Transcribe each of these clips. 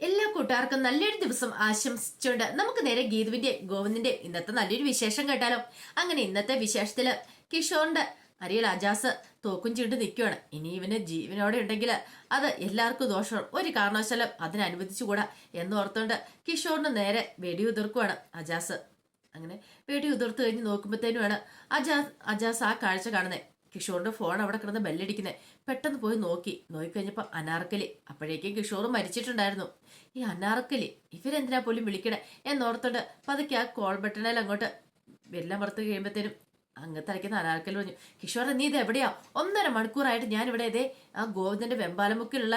എല്ലാ കൂട്ടുകാർക്കും നല്ലൊരു ദിവസം ആശംസിച്ചുകൊണ്ട് നമുക്ക് നേരെ ഗീതുവിന്റെ ഗോവിന്ദിന്റെ ഇന്നത്തെ നല്ലൊരു വിശേഷം കേട്ടാലോ. അങ്ങനെ ഇന്നത്തെ വിശേഷത്തിൽ കിഷോറിന്റെ അരിയൽ അജാസ് തോക്കും ചീണ്ട് നിൽക്കുകയാണ് ഇനി ഇവന് ജീവനോടെ ഉണ്ടെങ്കിൽ അത് എല്ലാവർക്കും ദോഷമാണ് ഒരു കാരണവശാലും അതിനനുവദിച്ചുകൂടാ എന്നോർത്തുകൊണ്ട് കിഷോറിന് നേരെ വെടിയുതിർക്കുവാണ് അജാസ് അങ്ങനെ വെടി ഉതിർത്ത് കഴിഞ്ഞ് നോക്കുമ്പോഴത്തേനുമാണ് അജാസ് അജാസ് ആ കാഴ്ച കാണുന്നത് കിഷോറിന്റെ ഫോൺ അവിടെ കിടന്ന് ബെല്ലടിക്കുന്നത് പെട്ടെന്ന് പോയി നോക്കി. നോക്കിക്കഴിഞ്ഞപ്പോൾ അനാർക്കലി. അപ്പോഴേക്കും കിഷോർ മരിച്ചിട്ടുണ്ടായിരുന്നു. ഈ അനാർക്കലി ഇവരെന്തിനാ പോലും വിളിക്കണേ? എന്നോർത്തോണ്ട് പതുക്കെ ആ കോൾ ബട്ടണിൽ അങ്ങോട്ട് വെല്ലാം പുറത്ത് കഴിയുമ്പോഴത്തേനും അങ്ങ് തലയ്ക്കുന്ന അനാർക്കൽ പറഞ്ഞു കിഷോർ നീ ഇത് എവിടെയാ? ഒന്നര മണിക്കൂറായിട്ട് ഞാനിവിടെ ഇതേ ആ ഗോവിന്ദന്റെ വെമ്പാലമുക്കിലുള്ള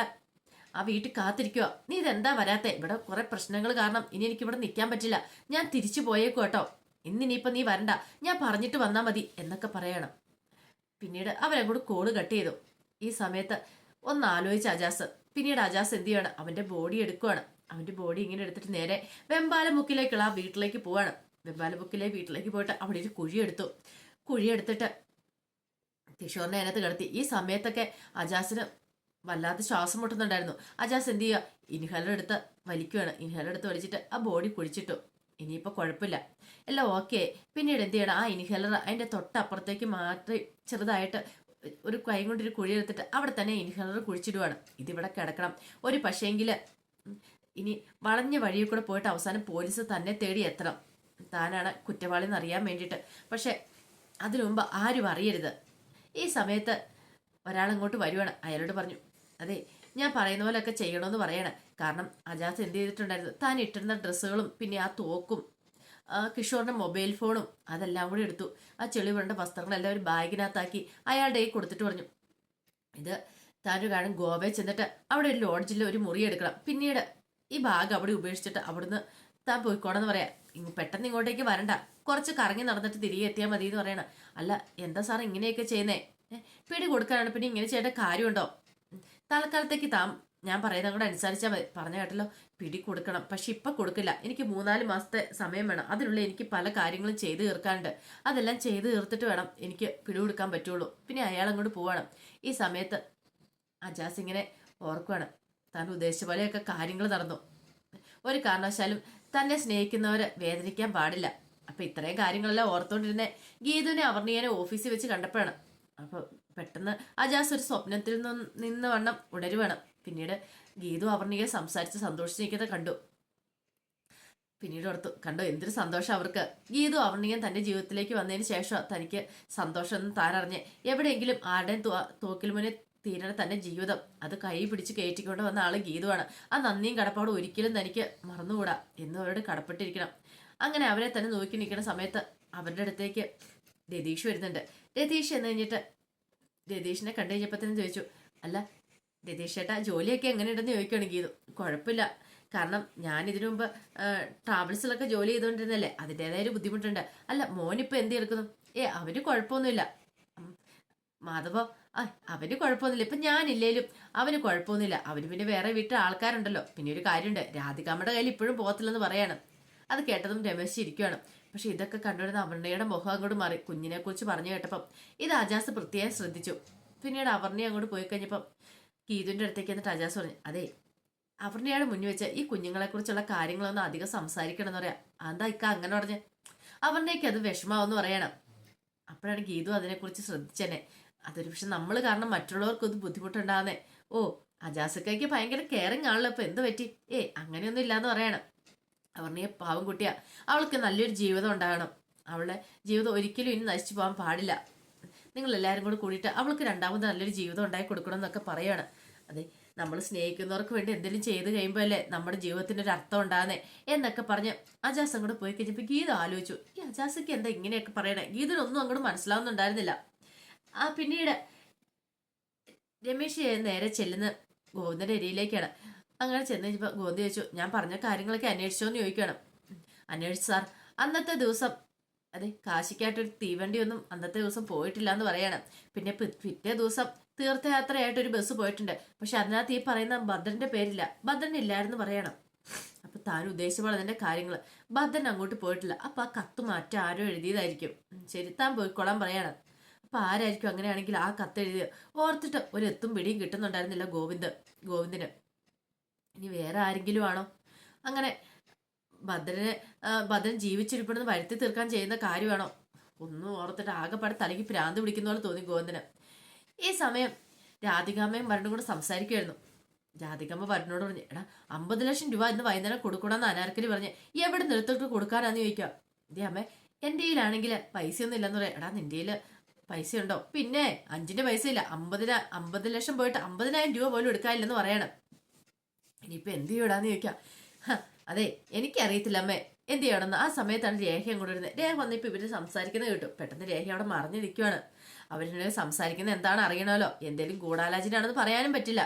ആ വീട്ടിൽ കാത്തിരിക്കുക നീ ഇതെന്താ വരാത്തെ? ഇവിടെ കുറെ പ്രശ്നങ്ങൾ കാരണം ഇനി എനിക്ക് ഇവിടെ നിൽക്കാൻ പറ്റില്ല. ഞാൻ തിരിച്ചു പോയേക്കും കേട്ടോ. ഇന്നിനിയിപ്പോൾ നീ വരണ്ട. ഞാൻ പറഞ്ഞിട്ട് വന്നാ മതി എന്നൊക്കെ പറയണം. പിന്നീട് അവരങ്ങോട്ട് കോൾ കട്ട് ചെയ്തു. ഈ സമയത്ത് ഒന്ന് ആലോചിച്ച അജാസ് പിന്നീട് അജാസ് എന്ത് ചെയ്യാണ്? അവന്റെ ബോഡി എടുക്കുവാണ്. അവന്റെ ബോഡി ഇങ്ങനെ എടുത്തിട്ട് നേരെ വെമ്പാലമുക്കിലേക്കുള്ള ആ വീട്ടിലേക്ക് പോവാണ്. വെമ്പാലമുക്കിലെ വീട്ടിലേക്ക് പോയിട്ട് അവിടെ ഒരു കുഴി എടുത്തിട്ട് കിഷോറിനെ അതിനകത്ത് കിടത്തി. ഈ സമയത്തൊക്കെ അജാസിന് വല്ലാത്ത ശ്വാസം മുട്ടുന്നുണ്ടായിരുന്നു. അജാസ് എന്ത് ചെയ്യുക? ഇൻഹലർ എടുത്ത് വലിക്കുകയാണ് ഇൻഹലർ എടുത്ത് വലിച്ചിട്ട് ആ ബോഡി കുഴിച്ചിട്ടു. ഇനിയിപ്പോൾ കുഴപ്പമില്ല. എല്ലാം ഓക്കെ പിന്നീട് എന്ത് ചെയ്യണം? ആ ഇൻഹേലർ അതിന്റെ തൊട്ടപ്പുറത്തേക്ക് മാറ്റി ചെറുതായിട്ട് ഒരു കൈ കൊണ്ടൊരു കുഴി എടുത്തിട്ട് അവിടെ തന്നെ ഇൻഹേലർ കുഴിച്ചിടുവാണ്. ഇതിവിടെ കിടക്കണം. ഒരു പക്ഷേങ്കിൽ ഇനി വളഞ്ഞ വഴിയിൽ കൂടെ പോയിട്ട് അവസാനം പോലീസ് തന്നെ തേടി എത്തണം. താനാണ് കുറ്റവാളി എന്നറിയാൻ വേണ്ടിയിട്ട്. പക്ഷെ അതിനു മുമ്പ് ആരും അറിയരുത്. ഈ സമയത്ത് ഒരാളങ്ങോട്ട് വരുവാണ്. അയാളോട് പറഞ്ഞു അതെ ഞാൻ പറയുന്ന പോലെയൊക്കെ ചെയ്യണമെന്ന് പറയണം. കാരണം അജാസ് എന്ത് ചെയ്തിട്ടുണ്ടായിരുന്നു? താൻ ഇട്ടിരുന്ന ഡ്രസ്സുകളും പിന്നെ ആ തോക്കും കിഷോറിന്റെ മൊബൈൽ ഫോണും അതെല്ലാം കൂടി എടുത്തു. ആ ചെളി വേണ്ട വസ്ത്രങ്ങളെല്ലാം ഒരു ബാഗിനകത്താക്കി അയാളുടെ കൈ കൊടുത്തിട്ട് പറഞ്ഞു ഇത് താനൊരു കാരണം ഗോവയിൽ ചെന്നിട്ട് അവിടെ ഒരു ലോഡ്ജിൽ ഒരു മുറി എടുക്കണം. പിന്നീട് ഈ ബാഗ് അവിടെ ഉപേക്ഷിച്ചിട്ട് അവിടുന്ന് താൻ പോയിക്കോണെന്ന് പറയാം. പെട്ടെന്ന് ഇങ്ങോട്ടേക്ക് വരണ്ട. കുറച്ച് കറങ്ങി നടന്നിട്ട് തിരികെ എത്തിയാൽ മതി എന്ന് പറയണം. അല്ല എന്താ സാർ ഇങ്ങനെയൊക്കെ ചെയ്യുന്നേ? പിടി കൊടുക്കാനാണ്. പിന്നെ ഇങ്ങനെ ചെയ്യേണ്ട കാര്യമുണ്ടോ? തൽക്കാലത്തേക്ക് താ. ഞാൻ പറയുന്നത് കൂടെ അനുസരിച്ചാൽ പറഞ്ഞ കേട്ടല്ലോ. പിടി കൊടുക്കണം. പക്ഷെ ഇപ്പം കൊടുക്കില്ല. എനിക്ക് മൂന്നാൽ മാസത്തെ സമയം വേണം. അതിനുള്ളിൽ എനിക്ക് പല കാര്യങ്ങളും ചെയ്തു തീർക്കാനുണ്ട്. അതെല്ലാം ചെയ്തു തീർത്തിട്ട് വേണം എനിക്ക് പിടി കൊടുക്കാൻ പറ്റുള്ളൂ. പിന്നെ അയാൾ അങ്ങോട്ട് പോവാണ്. ഈ സമയത്ത് അജാസ് ഇങ്ങനെ ഓർക്കുവാണ്. താൻ ഉദ്ദേശിച്ച പോലെയൊക്കെ കാര്യങ്ങൾ നടന്നു. ഒരു കാരണവശാലും തന്നെ സ്നേഹിക്കുന്നവരെ വേദനിക്കാൻ പാടില്ല. അപ്പം ഇത്രയും കാര്യങ്ങളെല്ലാം ഓർത്തുകൊണ്ടിരുന്നേ ഗീതുവിനെ അവർണിയനെ ഓഫീസിൽ വെച്ച് കണ്ടപ്പോഴാണ്. അപ്പൊ പെട്ടെന്ന് അജാസ് ഒരു സ്വപ്നത്തിൽ നിന്ന് നിന്ന് വണ്ണം ഉണരുവാണ്. പിന്നീട് ഗീതു അവർണിക സംസാരിച്ച് സന്തോഷിച്ചിരിക്കുന്നത് കണ്ടു. പിന്നീട് ഓർത്തു കണ്ടോ എന്തൊരു സന്തോഷം അവർക്ക്. ഗീതു അവർണിയൻ തന്റെ ജീവിതത്തിലേക്ക് വന്നതിന് ശേഷം തനിക്ക് സന്തോഷം എന്ന് താനറിഞ്ഞ് എവിടെയെങ്കിലും ആരുടെയും തോക്കിൽ മുന്നിൽ തീരണ തന്റെ ജീവിതം. അത് കൈ പിടിച്ച് കയറ്റിക്കൊണ്ട് വന്ന ആൾ ഗീതുവാണ്. ആ നന്ദിയും കടപ്പാടും ഒരിക്കലും തനിക്ക് മറന്നുകൂടാ. എന്ന് അവരോട് കടപ്പെട്ടിരിക്കണം. അങ്ങനെ അവരെ തന്നെ നോക്കി നിൽക്കുന്ന സമയത്ത് അവരുടെ അടുത്തേക്ക് രതീഷ് വരുന്നുണ്ട്. രതീഷ് എന്ന് കഴിഞ്ഞിട്ട് രതീഷിനെ കണ്ടു കഴിഞ്ഞപ്പോൾ തന്നെ ചോദിച്ചു അല്ല രതീഷ് ചേട്ടാ ജോലിയൊക്കെ എങ്ങനെ ഉണ്ടെന്ന് ചോദിക്കുകയാണ് ഗീതു കുഴപ്പമില്ല. കാരണം ഞാൻ ഇതിനു മുമ്പ് ട്രാവൽസിലൊക്കെ ജോലി ചെയ്തുകൊണ്ടിരുന്നല്ലേ അതിന്റെതായ ഒരു ബുദ്ധിമുട്ടുണ്ട്. അല്ല മോനിപ്പോൾ എന്ത് എടുക്കുന്നു ഏ അവന് കുഴപ്പമൊന്നുമില്ല. മാധവ ആ അവന് കുഴപ്പമൊന്നുമില്ല. ഇപ്പം ഞാനില്ലേലും അവന് കുഴപ്പമൊന്നുമില്ല. അവന് പിന്നെ വേറെ വീട്ടിൽ ആൾക്കാരുണ്ടല്ലോ. പിന്നെ ഒരു കാര്യമുണ്ട്. രാധികാമ്മയുടെ കയ്യിൽ ഇപ്പോഴും പോകത്തില്ലെന്ന് പറയാണ്. അത് കേട്ടതും രമേശ് ഇരിക്കുകയാണ് പക്ഷെ ഇതൊക്കെ കണ്ടുവരുന്ന അവർണയുടെ മുഖം അങ്ങോട്ട് മാറി. കുഞ്ഞിനെ കുറിച്ച് പറഞ്ഞു കേട്ടപ്പം ഇത് അജാസ് പ്രത്യേകം ശ്രദ്ധിച്ചു. പിന്നീട് അവർണയെ അങ്ങോട്ട് പോയി കഴിഞ്ഞപ്പം കീതുവിന്റെ അടുത്തേക്ക് എന്നിട്ട് അജാസ് പറഞ്ഞു അതെ അവർണയുടെ മുന്നിൽ വെച്ച് ഈ കുഞ്ഞുങ്ങളെക്കുറിച്ചുള്ള കാര്യങ്ങളൊന്നും അധികം സംസാരിക്കണം എന്ന് പറയാം. അതാ ഇക്ക അങ്ങനെ പറഞ്ഞ്? അവർണയ്ക്ക് അത് വിഷമാവെന്ന് പറയണം. അപ്പോഴാണ് ഗീതു അതിനെക്കുറിച്ച് ശ്രദ്ധിച്ചെന്നെ അതൊരു പക്ഷെ നമ്മൾ കാരണം മറ്റുള്ളവർക്ക് ഇത് ബുദ്ധിമുട്ടുണ്ടാകുന്നേ ഓ അജാസക്കയ്ക്ക് ഭയങ്കര കെയറിങ് ആണല്ലോ ഇപ്പൊ എന്ത് പറ്റി? ഏ അങ്ങനെയൊന്നും ഇല്ലാന്ന് പറയണം. അവർണിയെ പാവം കുട്ടിയാ അവൾക്ക് നല്ലൊരു ജീവിതം ഉണ്ടാകണം. അവളുടെ ജീവിതം ഒരിക്കലും ഇനി നശിച്ചു പോകാൻ പാടില്ല. നിങ്ങൾ എല്ലാവരും കൂടി കൂടിയിട്ട് അവൾക്ക് രണ്ടാമത് നല്ലൊരു ജീവിതം ഉണ്ടാക്കി കൊടുക്കണം എന്നൊക്കെ പറയാണ്. അതെ നമ്മൾ സ്നേഹിക്കുന്നവർക്ക് വേണ്ടി എന്തെങ്കിലും ചെയ്ത് കഴിയുമ്പോൾ അല്ലേ നമ്മുടെ ജീവിതത്തിന്റെ ഒരു അർത്ഥം ഉണ്ടാകുന്നേ? എന്നൊക്കെ പറഞ്ഞ് അജാസ് അങ്ങോട്ട് പോയി കഴിഞ്ഞപ്പോൾ ഗീത ആലോചിച്ചു. ഈ അജാസയ്ക്ക് എന്താ ഇങ്ങനെയൊക്കെ പറയണേ? ഗീതനൊന്നും അങ്ങോട്ട് മനസ്സിലാവുന്നുണ്ടായിരുന്നില്ല. ആ പിന്നീട് രമേശ് നേരെ ചെല്ലുന്ന ഗോവിന്ദന്റെ അരിയിലേക്കാണ് അങ്ങനെ ചെന്ന് കഴിഞ്ഞപ്പോൾ ഗോന്തി ചോദിച്ചു ഞാൻ പറഞ്ഞ കാര്യങ്ങളൊക്കെ അന്വേഷിച്ചോ എന്ന് ചോദിക്കണം. അന്വേഷിച്ചു സാർ അന്നത്തെ ദിവസം അതെ കാശിക്കായിട്ടൊരു തീവണ്ടി ഒന്നും അന്നത്തെ ദിവസം പോയിട്ടില്ല എന്ന് പറയണം. പിന്നെ പിറ്റേ ദിവസം തീർത്ഥയാത്രയായിട്ട് ഒരു ബസ് പോയിട്ടുണ്ട്. പക്ഷെ അതിനകത്ത് ഈ പറയുന്ന ഭദ്രന്റെ പേരില്ല. ഭദ്രൻ ഇല്ലായിരുന്നു പറയണം. അപ്പൊ താൻ ഉദ്ദേശിച്ചപ്പോൾ അതിന്റെ കാര്യങ്ങൾ ഭദ്രൻ അങ്ങോട്ട് പോയിട്ടില്ല. അപ്പൊ ആ കത്ത് മാറ്റം ആരോ എഴുതിയതായിരിക്കും. ശരി താൻ പോയിക്കോളാൻ പറയണം. അപ്പൊ ആരായിരിക്കും അങ്ങനെയാണെങ്കിൽ ആ കത്ത് എഴുതിയത്? ഓർത്തിട്ട് ഒരു എത്തും പിടിയും കിട്ടുന്നുണ്ടായിരുന്നില്ല ഗോവിന്ദ് ഗോവിന്ദിന്. ഇനി വേറെ ആരെങ്കിലും ആണോ? അങ്ങനെ ഭദ്രനെ ഭദ്രൻ ജീവിച്ചിരിപ്പണെന്ന് വരുത്തി തീർക്കാൻ ചെയ്യുന്ന കാര്യമാണോ? ഒന്നും ഓർത്തിട്ട് ആകെപ്പാടെ തലയ്ക്ക് പ്രാന്ത് പിടിക്കുന്ന പോലെ തോന്നി ഗോവിന്ദന്. ഈ സമയം രാധികാമ്മയും വരണ്ടും കൂടെ സംസാരിക്കുമായിരുന്നു രാധികമ്മ വരണോട് പറഞ്ഞു എടാ അമ്പത് ലക്ഷം രൂപ ഇന്ന് വൈകുന്നേരം കൊടുക്കണമെന്ന് അനാർക്കലി പറഞ്ഞ് എവിടെ നിർത്തിട്ട് കൊടുക്കാനാന്ന് ചോദിക്കുക ഇതേ അമ്മേ എന്റെ കയ്യിലാണെങ്കിൽ പൈസയൊന്നും ഇല്ലെന്ന് പറയാം. എടാ നിന്റെ കയ്യിൽ പൈസ ഉണ്ടോ പിന്നെ അഞ്ചിന്റെ പൈസ ഇല്ല അമ്പതിന അമ്പത് ലക്ഷം പോയിട്ട് അമ്പതിനായിരം രൂപ പോലും എടുക്കാനില്ലെന്ന് പറയണം. ഇനിയിപ്പോ എന്ത് ചെയ്യടാന്ന് ചോദിക്കാം. അതെ എനിക്കറിയത്തില്ല അമ്മേ. എന്ത് ചെയ്യണമെന്ന് ആ സമയത്താണ് രേഖ അങ്ങോട്ട് വരുന്നത്. രേഖ വന്നിപ്പോൾ ഇവർ സംസാരിക്കുന്നത് കേട്ടു. പെട്ടെന്ന് രേഖ അവിടെ മറിഞ്ഞിരിക്കുവാണ് അവരുടെ സംസാരിക്കുന്നത് എന്താണ് അറിയണമല്ലോ. എന്തെങ്കിലും ഗൂഢാലോചനയാണെന്ന് പറയാനും പറ്റില്ല.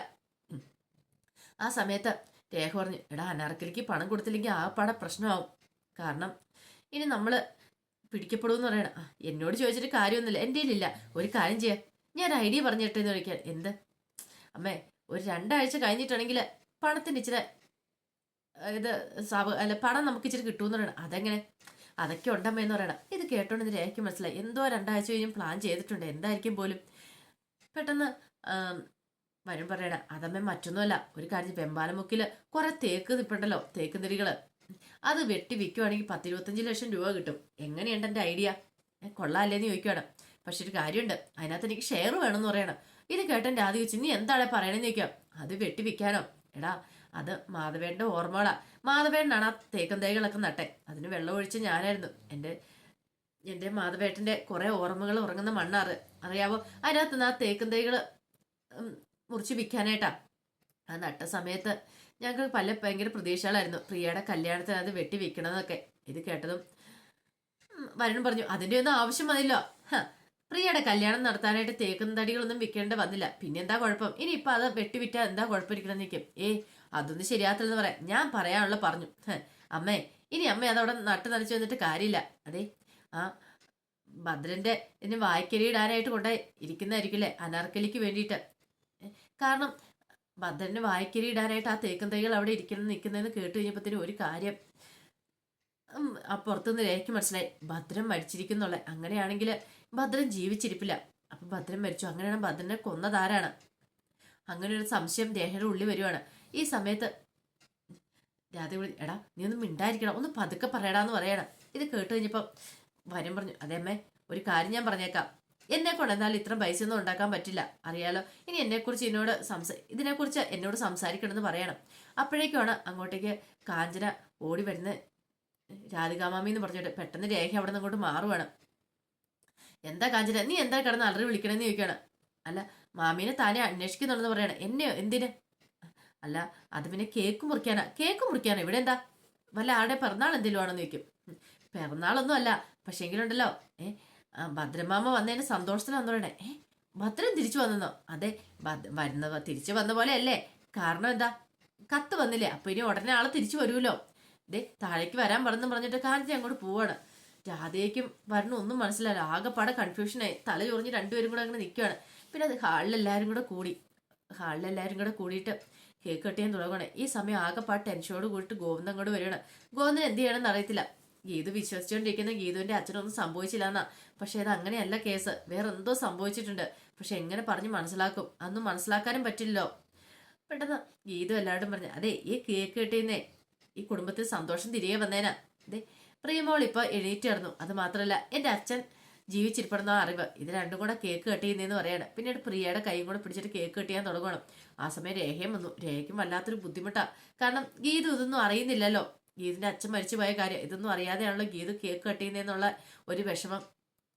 ആ സമയത്ത് രേഖ പറഞ്ഞു എടാ അനാർക്കലിക്ക് പണം കൊടുത്തില്ലെങ്കിൽ ആ പട പ്രശ്നമാവും. കാരണം ഇനി നമ്മൾ പിടിക്കപ്പെടുമെന്ന് പറയണം. എന്നോട് ചോദിച്ചിട്ട് കാര്യമൊന്നുമില്ല. എന്റെ ഇല്ല ഒരു കാര്യം ചെയ്യാം. ഞാൻ ഐഡിയ പറഞ്ഞിട്ടെന്ന് ചോദിക്കാൻ എന്ത്? അമ്മേ ഒരു രണ്ടാഴ്ച കഴിഞ്ഞിട്ടാണെങ്കിൽ പണത്തിന് ഇച്ചിരി ഇത് സാവ അല്ല പണം നമുക്ക് ഇച്ചിരി കിട്ടുമെന്ന് പറയണം. അതെങ്ങനെ? അതൊക്കെ ഉണ്ടമ്മയെന്ന് പറയണം. ഇത് കേട്ടോണ്ട് രേഖയ്ക്ക് മനസ്സിലായി. എന്തോ രണ്ടാഴ്ച കഴിഞ്ഞും പ്ലാൻ ചെയ്തിട്ടുണ്ട്. എന്തായിരിക്കും പോലും? പെട്ടെന്ന് വരും പറയണ. അതമ്മ മറ്റൊന്നുമല്ല. ഒരു കാര്യം വെമ്പാലമുക്കിൽ കുറെ തേക്ക് നിപ്പുണ്ടല്ലോ തേക്ക് തിരികൾ അത് വെട്ടി വിൽക്കുവാണെങ്കിൽ പത്തിരുപത്തഞ്ച് ലക്ഷം രൂപ കിട്ടും. എങ്ങനെയുണ്ട് എന്റെ ഐഡിയ? കൊള്ളാല്ലേന്ന് ചോദിക്കുകയാണ് പക്ഷെ ഒരു കാര്യമുണ്ട്. അതിനകത്ത് എനിക്ക് ഷെയർ വേണമെന്ന് പറയണം. ഇത് കേട്ടെന്റെ ആദ്യം ചോദിച്ചു നീ എന്താണ് പറയണമെന്ന് ചോദിക്കാം അത് വെട്ടി വിൽക്കാനോ? എടാ അത് മാധവേന്റെ ഓർമ്മകളാ. മാധവേണ്ണാണ് ആ തേക്കും തൈകളൊക്കെ നട്ടെ. അതിന് വെള്ളം ഒഴിച്ച് ഞാനായിരുന്നു. എന്റെ എന്റെ മാധവേട്ടന്റെ കുറേ ഓർമ്മകൾ ഉറങ്ങുന്ന മണ്ണാറ് അറിയാവോ? അതിനകത്ത് നിന്ന് ആ തേക്കും തൈകൾ മുറിച്ച് വിൽക്കാനായിട്ടാ. ആ നട്ട സമയത്ത് ഞങ്ങൾ പല ഭയങ്കര പ്രതീക്ഷകളായിരുന്നു. പ്രിയയുടെ കല്യാണത്തിന് അത് വെട്ടി വെക്കണമെന്നൊക്കെ ഇത് കേട്ടതും വരണം പറഞ്ഞു അതിന്റെ ഒന്നും ആവശ്യം വന്നില്ല. പ്രിയയുടെ കല്യാണം നടത്താനായിട്ട് തേക്കുന്ന തടികളൊന്നും വിൽക്കേണ്ട വന്നില്ല. പിന്നെന്താ കുഴപ്പം? ഇനി ഇപ്പൊ അത് വെട്ടിവിറ്റാ എന്താ കുഴപ്പമിരിക്കണം നിൽക്കും ഏ അതൊന്നും ശരിയാത്തില്ലെന്ന് പറയാം. ഞാൻ പറയാനുള്ള പറഞ്ഞു. അമ്മേ ഇനി അമ്മ അതവിടെ നട്ട് നനച്ചു വന്നിട്ട് കാര്യമില്ല. അതെ ആ ഭദ്രന്റെ ഇനി വായ്ക്കരിയിടാനായിട്ട് കൊണ്ടേ ഇരിക്കുന്നതായിരിക്കില്ലേ അനാർക്കലിക്ക് വേണ്ടിയിട്ട്. കാരണം ഭദ്രന് വായ്ക്കരി ഇടാനായിട്ട് ആ തേക്കും തൈകൾ അവിടെ ഇരിക്കണം നിൽക്കുന്നതെന്ന് കേട്ട് കഴിഞ്ഞപ്പോഴത്തേനും ഒരു കാര്യം അപ്പുറത്തുനിന്ന് രേഖ മനസ്സിലായി. ഭദ്രൻ മരിച്ചിരിക്കുന്നുള്ള. അങ്ങനെയാണെങ്കിൽ ഭദ്രൻ ജീവിച്ചിരിപ്പില്ല. അപ്പൊ ഭദ്രൻ മരിച്ചു. അങ്ങനെയാണ് ഭദ്രനെ കൊന്നതാരാണ് അങ്ങനെ ഒരു സംശയം രേഖയുടെ ഉള്ളിൽ വരുവാണ്. ഈ സമയത്ത് രാധ വിളി എടാ നീ ഒന്ന് മിണ്ടായിരിക്കണം. ഒന്ന് പതുക്കെ പറയടാന്ന് പറയണം. ഇത് കേട്ട് കഴിഞ്ഞപ്പം വരും പറഞ്ഞു അതേ അമ്മേ ഒരു കാര്യം ഞാൻ പറഞ്ഞേക്കാം. എന്നെ കൊണ്ട് എന്നാൽ ഇത്ര പൈസ ഒന്നും ഉണ്ടാക്കാൻ പറ്റില്ല. അറിയാലോ? ഇനി എന്നെക്കുറിച്ച് എന്നോട് സംസാ ഇതിനെക്കുറിച്ച് എന്നോട് സംസാരിക്കണമെന്ന് പറയണം. അപ്പോഴേക്കുമാണ് അങ്ങോട്ടേക്ക് കാഞ്ചന ഓടി വരുന്ന രാധികാമാമി എന്ന് പറഞ്ഞിട്ട് പെട്ടെന്ന് രേഖ അവിടെ നിന്ന് അങ്ങോട്ട് മാറുവാണ്. എന്താ കാഞ്ചന? നീ എന്താ കിടന്ന് അലറി വിളിക്കണമെന്ന് ചോദിക്കുകയാണ് അല്ല മാമീനെ താനെ അന്വേഷിക്കുന്നുണ്ടെന്ന് പറയണം. എന്നെയോ എന്തിന്? അല്ല അത് പിന്നെ കേക്ക് മുറിക്കാനാ. കേക്ക് മുറിക്കാനാ. ഇവിടെ എന്താ? വല്ല ആടെ പിറന്നാൾ എന്തെങ്കിലും ആണെന്ന് ചോദിക്കും. പിറന്നാളൊന്നും അല്ല. പക്ഷേങ്കിലുണ്ടല്ലോ ഏ ഭദ്രമാമ വന്നതിന് സന്തോഷത്തിലാന്ന് പറയണേ. ഏ ഭദ്രൻ തിരിച്ചു വന്നെന്നോ അതെ വരുന്ന തിരിച്ചു വന്ന പോലെ അല്ലേ കാരണം എന്താ? കത്ത് വന്നില്ലേ. അപ്പൊ ഇനി ഉടനെ ആളെ തിരിച്ചു വരുമല്ലോ. ദേ താഴേക്ക് വരാൻ പറഞ്ഞു പറഞ്ഞിട്ട് കാഞ്ചി അങ്ങോട്ട് പോവാണ്. രാധയ്ക്കും വരണം. ഒന്നും മനസ്സിലായില്ല. ആകെപ്പാടെ കൺഫ്യൂഷനായി തല ചൊറിഞ്ഞ് രണ്ടുപേരും കൂടെ അങ്ങനെ നിൽക്കുകയാണ് പിന്നെ അത് ഹാളിലെല്ലാവരും കൂടെ കൂടി. ഹാളിലെല്ലാവരും കൂടെ കൂടിയിട്ട് കേക്ക് കട്ട് ചെയ്യാൻ തുടങ്ങണേ ഈ സമയം ആകെപ്പാട് ടെൻഷനോട് കൂടിയിട്ട് ഗോവിന്ദൻ അങ്ങോട്ട് വരികയാണ്. ഗോവിന്ദൻ എന്ത് ചെയ്യണമെന്ന് അറിയത്തില്ല. ഗീതു വിശ്വസിച്ചുകൊണ്ടിരിക്കുന്ന. ഗീതുവിന്റെ അച്ഛനൊന്നും സംഭവിച്ചില്ല എന്നാ പക്ഷെ അത് അങ്ങനെയല്ല കേസ്. വേറെ എന്തോ സംഭവിച്ചിട്ടുണ്ട്. പക്ഷെ എങ്ങനെ പറഞ്ഞ് മനസ്സിലാക്കും? അതൊന്നും മനസ്സിലാക്കാനും പറ്റില്ലല്ലോ. പെട്ടെന്ന് ഗീതു എല്ലാവരും പറഞ്ഞു അതെ ഈ കേക്ക് കിട്ടിയെന്നേ ഈ കുടുംബത്തിൽ സന്തോഷം തിരികെ വന്നേനാ. അതെ പ്രിയമോൾ ഇപ്പോൾ എഴുന്നേറ്റായിരുന്നു അത് മാത്രമല്ല എന്റെ അച്ഛൻ ജീവിച്ചിരിപ്പെടുന്ന അറിവ്. ഇത് രണ്ടും കൂടെ കേക്ക് കട്ട് ചെയ്യുന്നതെന്ന് പറയാണ്. പിന്നീട് പ്രിയയുടെ കൈയും കൂടെ പിടിച്ചിട്ട് കേക്ക് കട്ട് ചെയ്യാൻ തുടങ്ങണം ആ സമയം രേഖയും വന്നു. രേഖയ്ക്കും വല്ലാത്തൊരു ബുദ്ധിമുട്ടാണ് കാരണം ഗീത ഇതൊന്നും അറിയുന്നില്ലല്ലോ. ഗീതിന്റെ അച്ഛൻ മരിച്ചു പോയ കാര്യം. ഇതൊന്നും അറിയാതെയാണല്ലോ ഗീത് കേക്ക് കട്ട് ചെയ്യുന്നതെന്നുള്ള ഒരു വിഷമം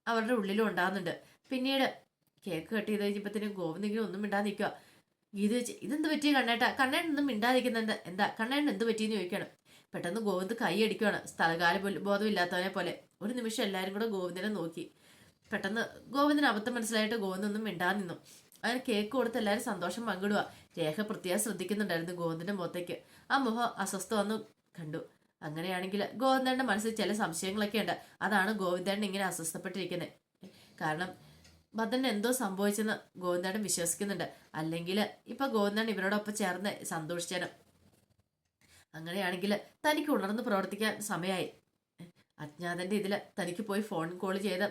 അവരുടെ ഉള്ളിലും ഉണ്ടാകുന്നുണ്ട്. പിന്നീട് കേക്ക് കട്ട് ചെയ്ത് കഴിഞ്ഞപ്പോഴത്തേനും ഗോവിന്ദെങ്കിലും ഒന്നും മിണ്ടാതെ നിൽക്കുക ഗീത വെച്ച് ഇതെന്ത് പറ്റിയ കണ്ണേട്ടാ? കണ്ണേട്ടൻ ഒന്നും മിണ്ടാതിരിക്കുന്നുണ്ട്. എന്താ? കണ്ണേട്ടൻ എന്ത് പറ്റിയെന്ന് ചോദിക്കണം പെട്ടെന്ന് ഗോവിന്ദ് കൈ അടിക്കുവാണ് സ്ഥലകാല ബോധമില്ലാത്തവനെ പോലെ. ഒരു നിമിഷം എല്ലാവരും കൂടെ ഗോവിന്ദനെ നോക്കി. പെട്ടെന്ന് ഗോവിന്ദന് അബദ്ധം മനസ്സിലായിട്ട് ഗോവിന്ദ് ഒന്നും മിണ്ടാതെ നിന്നു. അതിന് കേക്ക് കൊടുത്ത് എല്ലാവരും സന്തോഷം പങ്കിടുക രേഖ പ്രത്യേകം ശ്രദ്ധിക്കുന്നുണ്ടായിരുന്നു ഗോവിന്ദന്റെ മുഖത്തേക്ക്. ആ മുഖം അസ്വസ്ഥ വന്നു കണ്ടു. അങ്ങനെയാണെങ്കിൽ ഗോവിന്ദന്റെ മനസ്സിൽ ചില സംശയങ്ങളൊക്കെ ഉണ്ട്. അതാണ് ഗോവിന്ദൻ ഇങ്ങനെ അസ്വസ്ഥപ്പെട്ടിരിക്കുന്നത് കാരണം ഭദ്രന് എന്തോ സംഭവിച്ചെന്ന് ഗോവിന്ദൻ വിശ്വസിക്കുന്നുണ്ട്. അല്ലെങ്കിൽ ഇപ്പൊ ഗോവിന്ദൻ ഇവരോടൊപ്പം ചേർന്ന് സന്തോഷിച്ചേനും. അങ്ങനെയാണെങ്കിൽ തനിക്ക് ഉണർന്ന് പ്രവർത്തിക്കാൻ സമയമായി അജ്ഞാതന്റെ ഇതിൽ തനിക്ക് പോയി ഫോൺ കോൾ ചെയ്ത്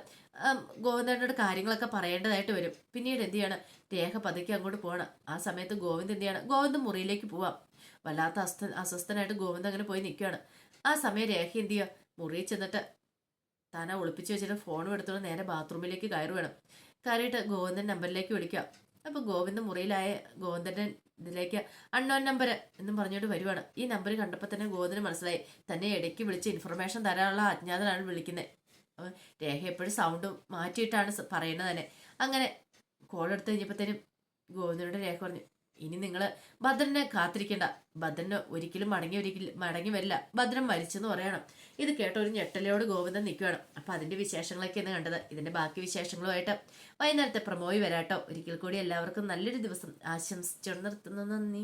ഗോവിന്ദനോട് കാര്യങ്ങളൊക്കെ പറയേണ്ടതായിട്ട് വരും. പിന്നീട് എന്ത് ചെയ്യണം? രേഖ പതുക്കെ അങ്ങോട്ട് പോകണം ആ സമയത്ത് ഗോവിന്ദ് എന്ത് ചെയ്യണം? ഗോവിന്ദ് മുറിയിലേക്ക് പോവാം. വല്ലാത്ത അസ്വ അസ്വസ്ഥനായിട്ട് ഗോവിന്ദ് അങ്ങനെ പോയി നിൽക്കുകയാണ് ആ സമയം രേഖ എന്ത് ചെയ്യുക മുറിയിൽ ചെന്നിട്ട് താനെ ഒളിപ്പിച്ച് വെച്ചിട്ട് ഫോണും എടുത്തോണ്ട് നേരെ ബാത്റൂമിലേക്ക് കയറി വേണം കയറിയിട്ട് ഗോവിന്ദൻ നമ്പറിലേക്ക് വിളിക്കുക അപ്പോൾ ഗോവിന്ദൻ മുറിയിലായ ഗോവിന്ദന്റെ ഇതിലേക്ക് അണ്ണോൻ നമ്പർ എന്നും പറഞ്ഞുകൊണ്ട് വരുവാണ്. ഈ നമ്പർ കണ്ടപ്പോൾ തന്നെ ഗോവിന്ദന് മനസ്സിലായി. തന്നെ ഇടയ്ക്ക് വിളിച്ച് ഇൻഫർമേഷൻ തരാനുള്ള അജ്ഞാതനാണ് വിളിക്കുന്നത് രേഖ എപ്പോഴും സൗണ്ട് മാറ്റിയിട്ടാണ് പറയുന്നത് തന്നെ. അങ്ങനെ കോൾ എടുത്ത് കഴിഞ്ഞപ്പോഴത്തേനും ഗോവിന്ദനോട് രേഖ പറഞ്ഞു ഇനി നിങ്ങൾ ഭദ്രനെ കാത്തിരിക്കേണ്ട. ഭദ്രന് ഒരിക്കലും മടങ്ങി ഒരിക്കലും മടങ്ങി വരില്ല. ഭദ്രൻ മരിച്ചെന്ന് പറയണം. ഇത് കേട്ട ഒരു ഞെട്ടലയോട് ഗോവിന്ദൻ നിൽക്കുകയാണ്. അപ്പൊ അതിന്റെ വിശേഷങ്ങളൊക്കെയാണ് കണ്ടത്. ഇതിന്റെ ബാക്കി വിശേഷങ്ങളുമായിട്ട് വൈകുന്നേരത്തെ പ്രമോയി വരാട്ടോ. ഒരിക്കൽ കൂടി എല്ലാവർക്കും നല്ലൊരു ദിവസം ആശംസിച്ചു നിർത്തുന്നു നന്ദി.